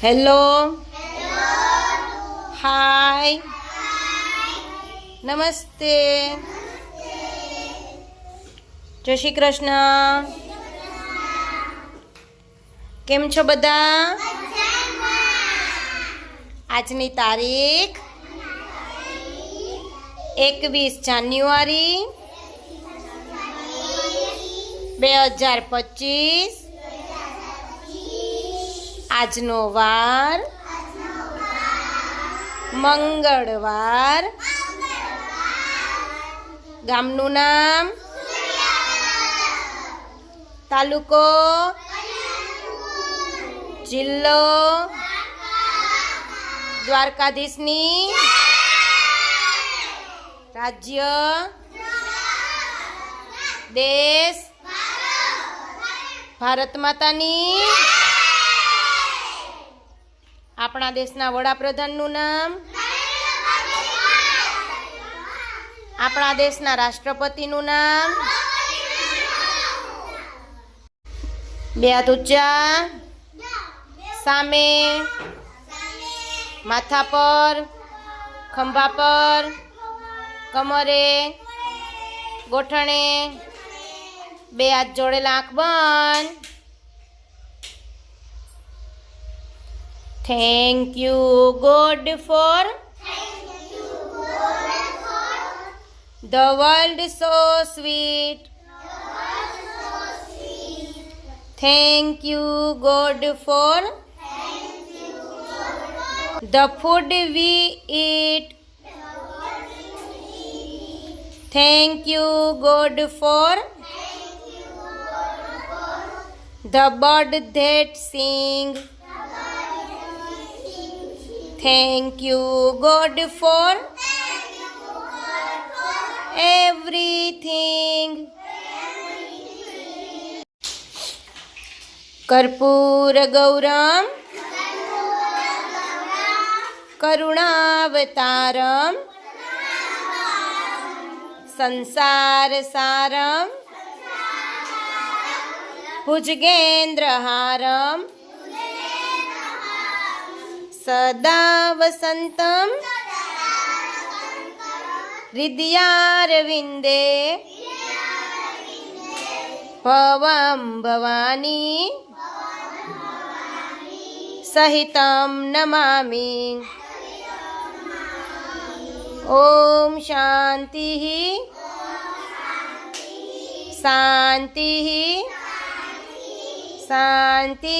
Hello hi નમસ્તે જય શ્રી કૃષ્ણ કેમ છો બધા આજની તારીખ એકવીસ જાન્યુઆરી બે હજાર પચીસ આજનો વાર મંગળવાર. ગામનું નામ તાલુકો જિલ્લો દ્વારકાધીશની રાજ્ય દેશ ભારત માતાની આપણા દેશના વડાપ્રધાનનું નામ? આપણા દેશના રાષ્ટ્રપતિનું નામ? બે હાથ ઊંચા? સામે? માથા પર? ખંભા પર? કમરે? ગોઠણે? બે હાથ જોડેલા આંખ બંધ? Thank you, God, for the world so sweet. Thank you, God, for the food we eat. Thank you, God, for the bird that sings. Thank you god for everything. कर्पूर गौरम करुणावतारम संसार सारम भुजगेन्द्रहारं सदा वसन्तं। हृदयारविन्दे। भवं भवानी। सहितं नमामि। ॐ शान्तिः। शान्तिः। શાંતિ